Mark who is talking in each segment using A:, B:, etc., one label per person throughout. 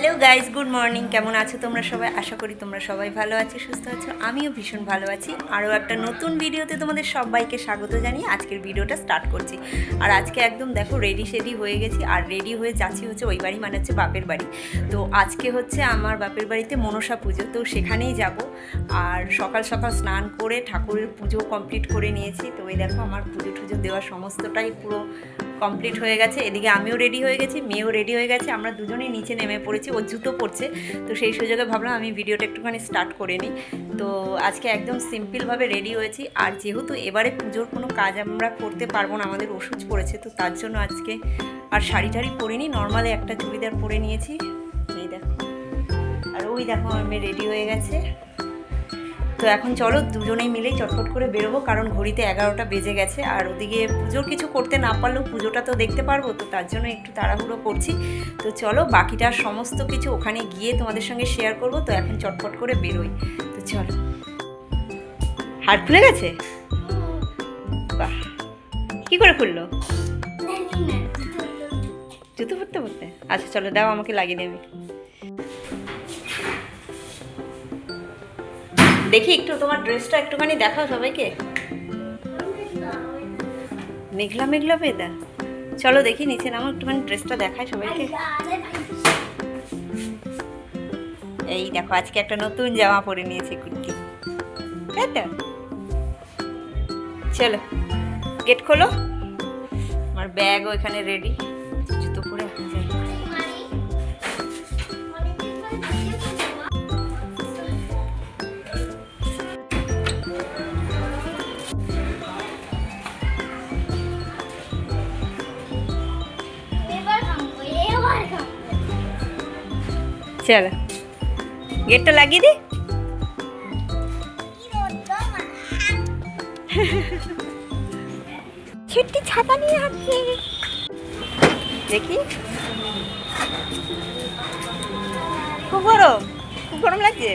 A: Hello guys good morning কেমন আছো তোমরা সবাই? আশা করি তোমরা সবাই ভালো আছো, সুস্থ আছো। আমিও ভীষণ ভালো আছি। আরও একটা নতুন ভিডিওতে তোমাদের সবাইকে স্বাগত জানিয়ে আজকের ভিডিওটা স্টার্ট করছি। আর আজকে একদম দেখো রেডি সেডি হয়ে গেছি। আর রেডি হয়ে যাচ্ছি হচ্ছে ওই বাড়ি মানে হচ্ছে বাপের বাড়ি। তো আজকে হচ্ছে আমার বাপের বাড়িতে মনসা পুজো, তো সেখানেই যাব। আর সকাল সকাল স্নান করে ঠাকুরের পুজো কমপ্লিট করে নিয়েছি। তো ওই দেখো আমার পুজো টুজো দেওয়া সমস্তটাই পুরো কমপ্লিট হয়ে গেছে। এদিকে আমিও রেডি হয়ে গেছি, মেয়েও রেডি হয়ে গেছে। আমরা দুজনেই নিচে নেমে পড়েছি, ও জুতো পড়ছে তো সেই সুযোগে ভাবলাম আমি ভিডিওটা একটুখানি স্টার্ট করে নিই। তো আজকে একদম সিম্পলভাবে রেডি হয়েছি। আর যেহেতু এবারে পুজোর কোনো কাজ আমরা করতে পারব না, আমাদের ওষুধ পড়েছে, তো তার জন্য আজকে আর শাড়ি টাড়ি পরিনি। নর্মালি একটা চুড়িদার পরে নিয়েছি। এই দেখো। আর ওই দেখো মেয়ে রেডি হয়ে গেছে। তো এখন চলো দুজনেই মিলেই চটপট করে বেরোবো কারণ ঘড়িতে এগারোটা বেজে গেছে। আর ওদিকে পুজোর কিছু করতে না পারলেও পুজোটা তো দেখতে পারব তো তার জন্য একটু তাড়াহুড়ো করছি। তো চলো বাকিটা সমস্ত কিছু ওখানে গিয়ে তোমাদের সঙ্গে শেয়ার করব তো এখন চটপট করে বেরোই। তো চলো। হাট খুলে গেছে? বাহ! কী করে খুললো? জুতো পরতে পরতে আচ্ছা চলো দাও আমাকে লাগিয়ে দেবে দেখি একটু তোমার ড্রেসটা একটুখানি দেখাও সবাইকে। মেঘলা মেঘলা বেদা চলো দেখি নিচে নামো, একটুখানি ড্রেসটা দেখায় সবাইকে। এই দেখো, আজকে একটা নতুন জামা পরে নিয়েছি কুর্তি তো? চলো গেট খোলো। আমার ব্যাগও এখানে রেডি চলো। গেটটা লাগিয়ে দি। ছোট্টি ছাতা নিয়ে আসছে। দেখি। খুব গরম। খুব গরম লাগছে?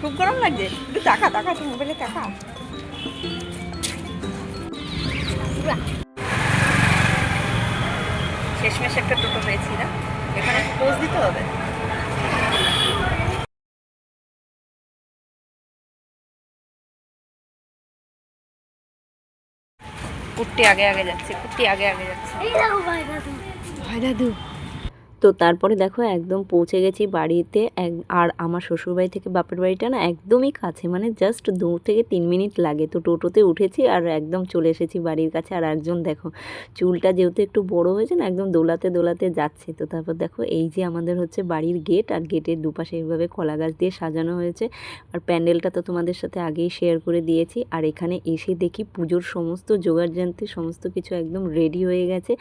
A: খুব গরম লাগছে? একটু টাকা টাকা মোবাইলে টাকা শেষমেশ একটা টোটো পেয়েছি না এখানে পোজ দিতে হবে। কুট্টি আগে আগে যাচ্ছে কুট্টি আগে আগে যাচ্ছে। ভাই দাদু। তো তারপরে দেখো একদম পৌঁছে গেছি বাড়িতে এক, আর আমার শ্বশুরবাড়ি থেকে বাপের বাড়িটা না একদমই কাছে মানে জাস্ট দু থেকে তিন মিনিট লাগে। তো টোটোতে উঠেছি আর একদম চলে এসেছি বাড়ির কাছে। আর একজন দেখো, চুলটা যেহেতু একটু বড় হয়েছে না, একদম দোলাতে দোলাতে যাচ্ছে। তো তারপর দেখো এই যে আমাদের হচ্ছে বাড়ির গেট আর গেটের দুপাশে এইভাবে কলা গাছ দিয়ে সাজানো হয়েছে। আর প্যান্ডেলটা তো তোমাদের সাথে আগেই শেয়ার করে দিয়েছি। আর এখানে এসে দেখি পুজোর সমস্ত জোগাড় জানতে সমস্ত কিছু একদম রেডি হয়ে গেছে।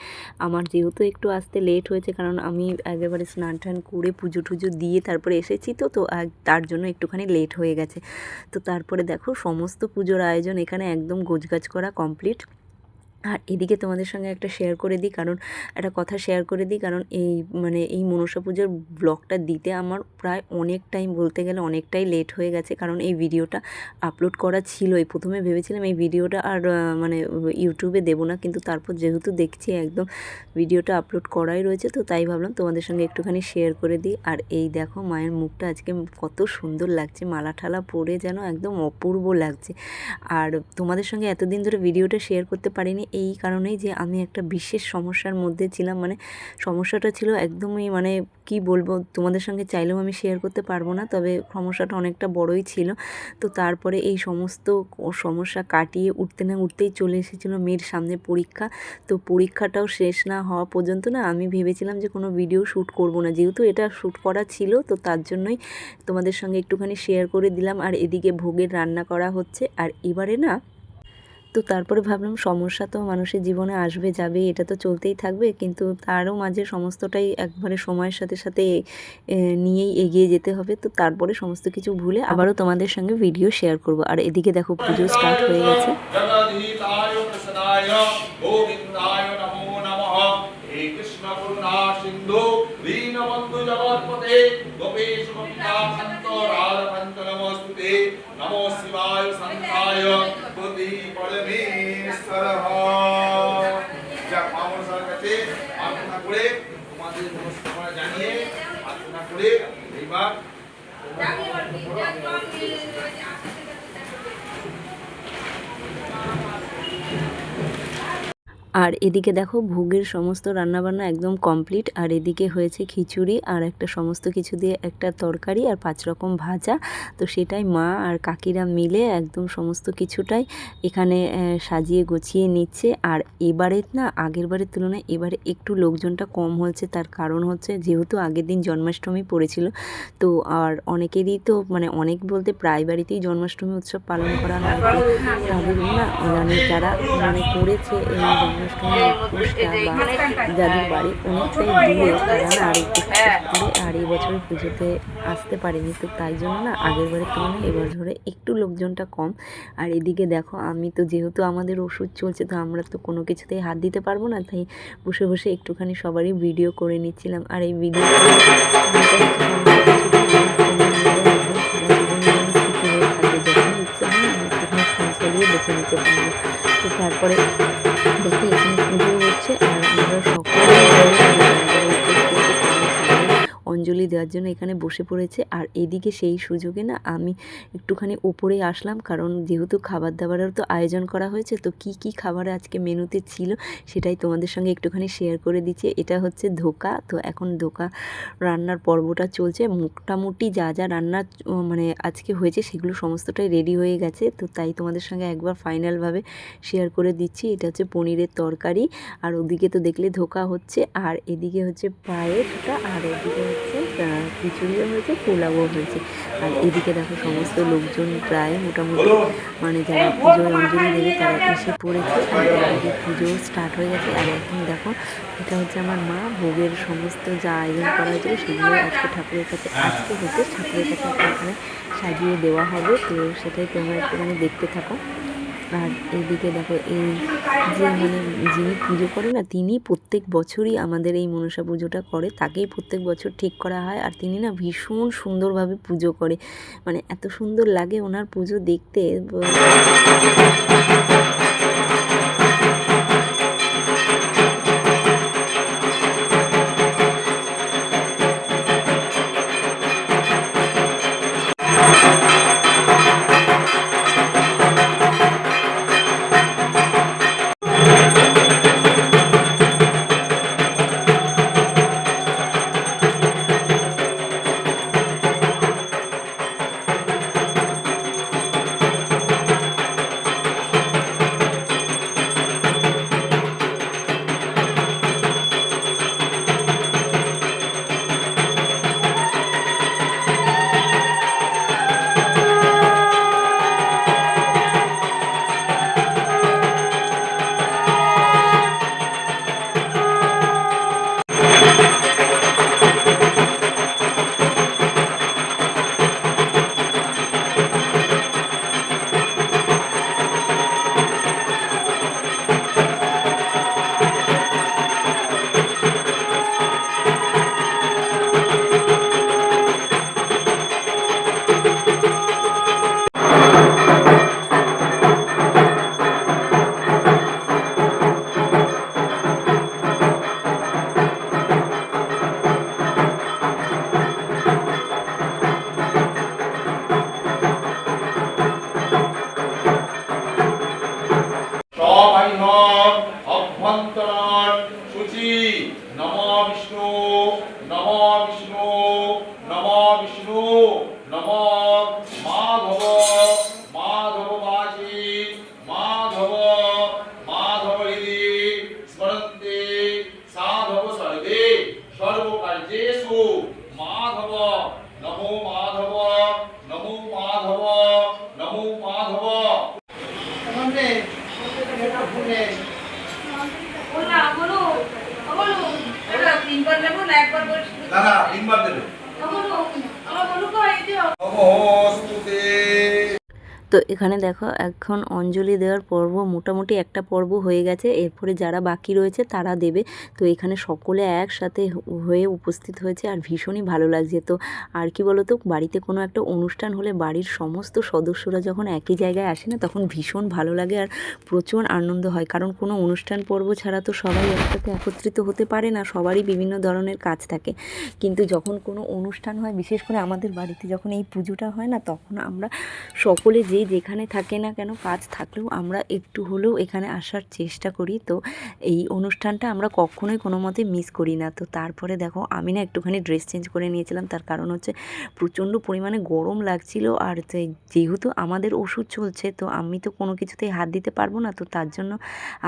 A: আমার যেহেতু একটু আসতে লেট হয়েছে, কারণ আমি একেবারে স্নান টান করে পুজো টুজো দিয়ে তারপরে এসেছি তো তো তার জন্য একটুখানি লেট হয়ে গেছে। তো তারপরে দেখো সমস্ত পুজোর আয়োজন এখানে একদম গোছগাছ করা কমপ্লিট আর এদিকে তোমাদের সঙ্গে একটা শেয়ার করে দিই, কারণ একটা কথা শেয়ার করে দিই, কারণ এই মানে এই মনসা পুজোর ব্লগটা দিতে আমার প্রায় অনেক টাইম বলতে গেলে অনেকটাই লেট হয়ে গেছে, কারণ এই ভিডিওটা আপলোড করা ছিলই। প্রথমে ভেবেছিলাম এই ভিডিওটা আর মানে ইউটিউবে দেবো না, কিন্তু তারপর যেহেতু দেখছি একদম ভিডিওটা আপলোড করাই রয়েছে, তো তাই ভাবলাম তোমাদের সঙ্গে একটুখানি শেয়ার করে দিই। আর এই দেখো মায়ের মুখটা আজকে কত সুন্দর লাগছে, মালা ঠালা পরে যেন একদম অপূর্ব লাগছে। আর তোমাদের সঙ্গে এতদিন ধরে ভিডিওটা শেয়ার করতে পারিনি এই কারণেই যে আমি একটা বিশেষ সমস্যার মধ্যে ছিলাম। মানে সমস্যাটা ছিল একদমই মানে কি বলব, তোমাদের সঙ্গে চাইলেও আমি শেয়ার করতে পারব না, তবে সমস্যাটা অনেকটা বড়ই ছিল। তো তারপরে এই সমস্ত সমস্যা কাটিয়ে উঠতে না উঠতেই চলে এসেছিল মেয়ের সামনে পরীক্ষা। তো পরীক্ষাটাও শেষ না হওয়া পর্যন্ত না আমি ভেবেছিলাম যে কোনো ভিডিও শ্যুট করব না। যেহেতু এটা শ্যুট করা ছিল, তো তার জন্যই তোমাদের সঙ্গে একটুখানি শেয়ার করে দিলাম। আর এদিকে ভোগের রান্না করা হচ্ছে। আর এবারে না তো তারপরে ভাবলাম সমস্যা তো মানুষের জীবনে আসবে যাবে এটা তো চলতেই থাকবে। কিন্তু তারও মাঝে সমস্তটাই একবারে সময়ের সাথে সাথে নিয়েই এগিয়ে যেতে হবে। তো তারপরে সমস্ত কিছু ভুলে আবারও তোমাদের সঙ্গে ভিডিও শেয়ার করব। আর এদিকে দেখো পুজো স্টার্ট হয়ে গেছে।
B: Jangan.
A: আর এদিকে দেখো ভোগের সমস্ত রান্নাবান্না একদম কমপ্লিট, আর এদিকে হয়েছে খিচুড়ি আর একটা সমস্ত কিছু দিয়ে একটা তরকারি আর পাঁচ রকম ভাজা। তো সেটাই মা আর কাকিরা মিলে একদম সমস্ত কিছুটাই এখানে সাজিয়ে গুছিয়ে নিচ্ছে। আর এবারে না, আগের বারের তুলনায় এবারে একটু লোকজনটা কম হয়েছে। তার কারণ হচ্ছে যেহেতু আগের দিন জন্মাষ্টমী পড়েছিল, তো আর অনেকেরই তো মানে অনেক বলতে প্রায় বাড়িতেই জন্মাষ্টমী উৎসব পালন করা হয়। না মানে যারা মানে করেছে বা যাদের বাড়ি অনেকটাই দূরে তারা না আর একটু করে আর এই বছর পুজোতে আসতে পারেনি তো তাই জন্য না আগের বারের তুলনায় এবার ধরে একটু লোকজনটা কম। আর এদিকে দেখো আমি তো যেহেতু আমাদের ওষুধ চলছে তো আমরা তো কোনো কিছুতেই হাত দিতে পারব না তাই বসে বসে একটুখানি সবারই ভিডিও করে নিচ্ছিলাম। আর এই ভিডিও দেওয়ার জন্য এখানে বসে পড়েছে। আর এদিকে সেই সুযোগে না আমি একটুখানি ওপরে আসলাম, কারণ যেহেতু খাবার দাবারেরও তো আয়োজন করা হয়েছে, তো কি কি খাবার আজকে মেনুতে ছিল সেটাই তোমাদের সঙ্গে একটুখানি শেয়ার করে দিচ্ছি। এটা হচ্ছে ধোকা। তো এখন ধোকা রান্নার পর্বটা চলছে। মোটামুটি যা যা রান্না মানে আজকে হয়েছে সেগুলো সমস্তটাই রেডি হয়ে গেছে। তো তাই তোমাদের সঙ্গে একবার ফাইনালভাবে শেয়ার করে দিচ্ছি। এটা হচ্ছে পনিরের তরকারি। আর ওদিকে তো দেখলে ধোকা হচ্ছে। আর এদিকে হচ্ছে পায়েসটা আর ওদিকে হচ্ছে খিচুড়িও হয়েছে পোলাও হয়েছে। আর এদিকে দেখো সমস্ত লোকজন প্রায় মোটামুটি মানে যারা পুজোয় অঞ্জলি দেবে তারা এসে পড়েছে। পুজো স্টার্ট হয়ে গেছে। আর এখন দেখো, এটা হচ্ছে আমার মা। ভোগের সমস্ত যা আয়োজন করা হয়েছিল সেগুলো আজকে ঠাকুরের কাছে, আজকে হচ্ছে ঠাকুরের কাছে সাজিয়ে দেওয়া হবে। তো সেটাই তোমরা একটুখানি দেখতে থাকো। আর এদিকে দেখো এই যে মানে যিনি পুজো করে না তিনি প্রত্যেক বছরই আমাদের এই মনসা পুজোটা করে। তাকেই প্রত্যেক বছর ঠিক করা হয় আর তিনি না ভীষণ সুন্দরভাবে পুজো করে। মানে এত সুন্দর লাগে ওনার পুজো দেখতে। 的 এখানে দেখো, এখন অঞ্জলি দেওয়ার পর্ব মোটামুটি একটা পর্ব হয়ে গেছে। এরপরে যারা বাকি রয়েছে তারা দেবে। তো এখানে সকলে একসাথে হয়ে উপস্থিত হয়েছে আর ভীষণই ভালো লাগছে। তো আর কি বলতো, বাড়িতে কোনো একটা অনুষ্ঠান হলে বাড়ির সমস্ত সদস্যরা যখন একই জায়গায় আসে না, তখন ভীষণ ভালো লাগে আর প্রচুর আনন্দ হয়। কারণ কোনো অনুষ্ঠান পর্ব ছাড়া তো সবাই একসাথে একত্রিত হতে পারে না, সবারই বিভিন্ন ধরনের কাজ থাকে। কিন্তু যখন কোনো অনুষ্ঠান হয়, বিশেষ করে আমাদের বাড়িতে যখন এই পুজোটা হয় না, তখন আমরা সকলে যে যেখানে থাকে না কেন, কাজ থাকলেও আমরা একটু হলেও এখানে আসার চেষ্টা করি। তো এই অনুষ্ঠানটা আমরা কখনোই কোনো মতে মিস করি না। তো তারপরে দেখো, আমি না একটুখানি ড্রেস চেঞ্জ করে নিয়েছিলাম। তার কারণ হচ্ছে প্রচণ্ড পরিমাণে গরম লাগছিল। আর যেহেতু আমাদের ওষুধ চলছে, তো আমি তো কোনো কিছুতেই হাত দিতে পারব না। তো তার জন্য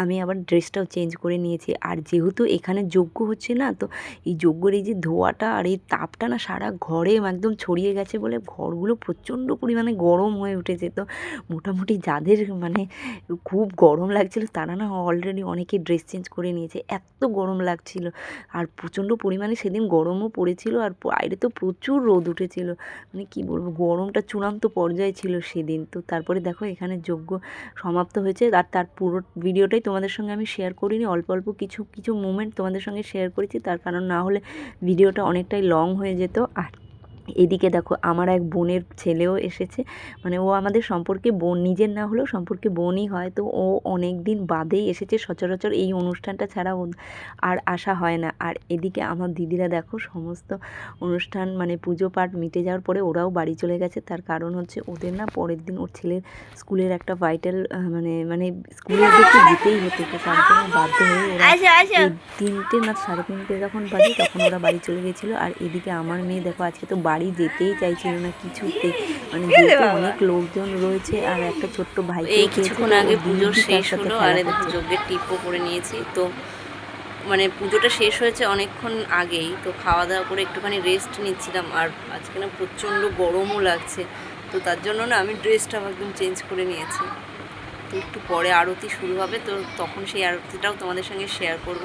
A: আমি আবার ড্রেসটাও চেঞ্জ করে নিয়েছি। আর যেহেতু এখানে যজ্ঞ হচ্ছে না, তো এই যজ্ঞের এই যে ধোঁয়াটা আর এই তাপটা না সারা ঘরে একদম ছড়িয়ে গেছে বলে ঘরগুলো প্রচণ্ড পরিমাণে গরম হয়ে উঠেছে। তো মোটামুটি যাদের মানে খুব গরম লাগছিল, তারা না অলরেডি অনেকে ড্রেস চেঞ্জ করে নিয়েছে। এত গরম লাগছিল। আর প্রচণ্ড পরিমাণে সেদিন গরমও পড়েছিল আর বাইরে তো প্রচুর রোদ উঠেছিল। মানে কি বলব, গরমটা চূড়ান্ত পর্যায়ে ছিল সেদিন। তো তারপরে দেখো এখানে যোগ্য সমাপ্ত হয়েছে। আর তার পুরো ভিডিওটাই তোমাদের সঙ্গে আমি শেয়ার করিনি। অল্প অল্প কিছু কিছু মুমেন্ট তোমাদের সঙ্গে শেয়ার করেছি। তার কারণ না হলে ভিডিওটা অনেকটাই লং হয়ে যেত। আর এদিকে দেখো আমার এক বোনের ছেলেও এসেছে। মানে ও আমাদের সম্পর্কে বোন নিজের না হলেও সম্পর্কে বোনই হয়। তো ও অনেক দিন বাদেই এসেছে। সচরাচর এই অনুষ্ঠানটা ছাড়া আর আসা হয় না। আর এদিকে আমার দিদিরা দেখো সমস্ত অনুষ্ঠান মানে পুজো পাঠ মিটে যাওয়ার পরে ওরাও বাড়ি চলে গেছে। তার কারণ হচ্ছে ওদের না পরের দিন ওর ছেলের স্কুলের একটা ভাইটাল মানে মানে স্কুলের দিকে যেতেই হতো তো তার জন্য বাধ্য হয়ে ওরা তিনটে না সাড়ে তিনটে যখন বাজে তখন ওরা বাড়ি চলে গেছিল। আর এদিকে আমার মেয়ে দেখো আজকে তো বাড়ি যেতেই চাইছিল না কিছুতে। মানে যেহেতু অনেক লোকজন রয়েছে আর একটা ছোট্ট ভাই
C: এই কিছুক্ষণ আগে পুজো শেষ হলো আর যজ্ঞের টিপও করে নিয়েছি। তো মানে পুজোটা শেষ হয়েছে অনেকক্ষণ আগেই তো খাওয়া দাওয়া করে একটুখানি রেস্ট নিচ্ছিলাম। আর আজকে না প্রচণ্ড গরমও লাগছে তো তার জন্য না আমি ড্রেসটা একদম চেঞ্জ করে নিয়েছি। তো একটু পরে আরতি শুরু হবে তো তখন সেই আরতিটাও তোমাদের সঙ্গে শেয়ার করব।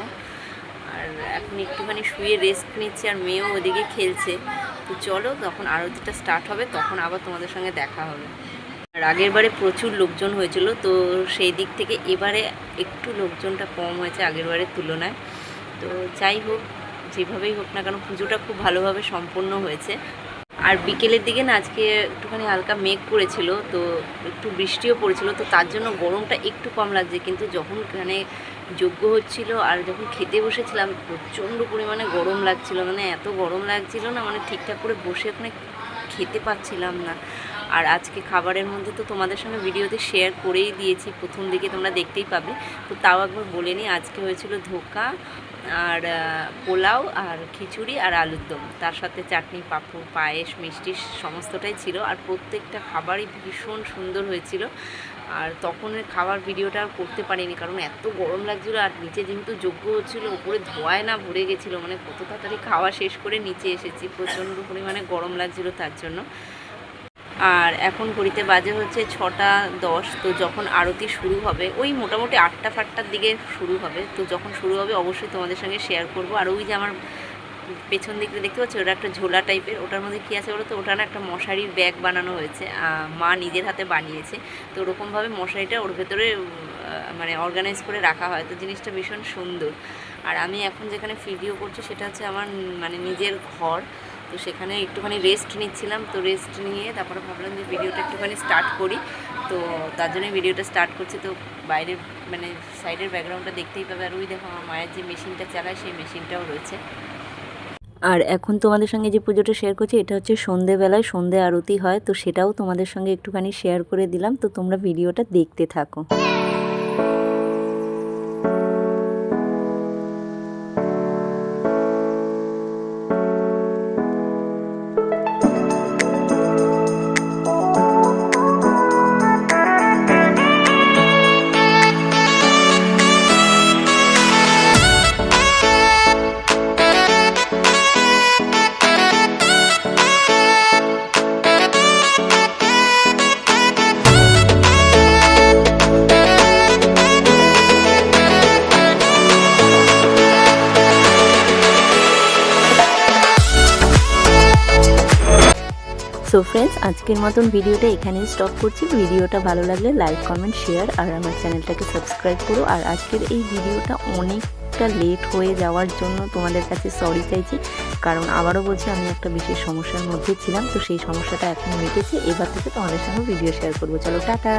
C: আর এখন একটুখানি শুয়ে রেস্ট নিচ্ছি আর মেয়েও ওদিকে খেলছে। তো চলো, তখন আরতিটা স্টার্ট হবে, তখন আবার তোমাদের সঙ্গে দেখা হবে। আর আগের বারে প্রচুর লোকজন হয়েছিল, তো সেই দিক থেকে এবারে একটু লোকজনটা কম হয়েছে আগের বারের তুলনায়। তো যাই হোক, যেভাবেই হোক না কেন, পুজোটা খুব ভালোভাবে সম্পন্ন হয়েছে। আর বিকেলের দিকে না, আজকে একটুখানি হালকা মেঘ করেছিল, তো একটু বৃষ্টিও পড়েছিল, তো তার জন্য গরমটা একটু কম লাগছে, কিন্তু যখন এখানে যোগ্য হচ্ছিল আর যখন খেতে বসেছিলাম, প্রচণ্ড পরিমাণে গরম লাগছিল মানে এত গরম লাগছিল না মানে ঠিকঠাক করে বসে ওখানে খেতে পাচ্ছিলাম না। আর আজকে খাবারের মধ্যে তো তোমাদের সঙ্গে ভিডিওতে শেয়ার করেই দিয়েছি, প্রথম দিকে তোমরা দেখতেই পাবে। তো তাও একবার বলে নিই আজকে হয়েছিল ধোকা, আর পোলাও, আর খিচুড়ি, আর আলুর দম। তার সাথে চাটনি, পাঁপড়, পায়েস, মিষ্টি, সমস্তটাই ছিল। আর প্রত্যেকটা খাবারই ভীষণ সুন্দর হয়েছিল। আর তখনের খাবার ভিডিওটা আর করতে পারিনি, কারণ এত গরম লাগছিল আর নিচে যেহেতু যোগ্য হচ্ছিল, উপরে ধোঁয়ায় না ভরে গেছিল মানে কত তাড়াতাড়ি খাওয়া শেষ করে নিচে এসেছি, প্রচণ্ড পরিমাণে গরম লাগছিল তার জন্য। আর এখন ঘড়িতে বাজে হচ্ছে ছটা দশ, তো যখন আরতি শুরু হবে, ওই মোটামুটি আটটা ফাটটার দিকে শুরু হবে, তো যখন শুরু হবে অবশ্যই তোমাদের সঙ্গে শেয়ার করব। আর ওই যে আমার পেছন দিকে দেখতে পাচ্ছি, ওটা একটা ঝোলা টাইপের ওটার মধ্যে কী আছে বলো তো ওটা না একটা মশারির ব্যাগ বানানো হয়েছে মা নিজের হাতে বানিয়েছে। তো ওরকমভাবে মশারিটা ওর ভেতরে মানে অর্গানাইজ করে রাখা হয়। তো জিনিসটা ভীষণ সুন্দর। আর আমি এখন যেখানে ভিডিও করছি সেটা হচ্ছে আমার মানে নিজের ঘর। তো সেখানে একটুখানি রেস্ট নিচ্ছিলাম। তো রেস্ট নিয়ে তারপরে ভাবলাম যে ভিডিওটা একটুখানি স্টার্ট করি। তো তার জন্যই ভিডিওটা স্টার্ট করছি। তো বাইরের মানে সাইডের ব্যাকগ্রাউন্ডটা দেখতেই পাবে। আর ওই দেখো আমার মায়ের যে মেশিনটা চালায়, সেই মেশিনটাও রয়েছে।
A: আর এখন তোমাদের সঙ্গে যে পুজোটা শেয়ার করছি, এটা হচ্ছে সন্ধেবেলায় সন্ধে আরতি হয়, তো সেটাও তোমাদের সঙ্গে একটুখানি শেয়ার করে দিলাম, তো তোমরা ভিডিওটা দেখতে থাকো। সো ফ্রেন্ডস আজকের মতন ভিডিওটা এখানেই স্টপ করছি। ভিডিওটা ভালো লাগলে লাইক কমেন্ট শেয়ার আর আমার চ্যানেলটাকে সাবস্ক্রাইব করো। আর আজকের এই ভিডিওটা অনেকটা লেট হয়ে যাওয়ার জন্য তোমাদের কাছে সরি চাইছি। কারণ আবারও বলছি, আমি একটা বিশেষ সমস্যার মধ্যে ছিলাম, তো সেই সমস্যাটা এখন মিটেছে। এবার থেকে তোমাদের সঙ্গে ভিডিও শেয়ার করব। চলো, টাটা!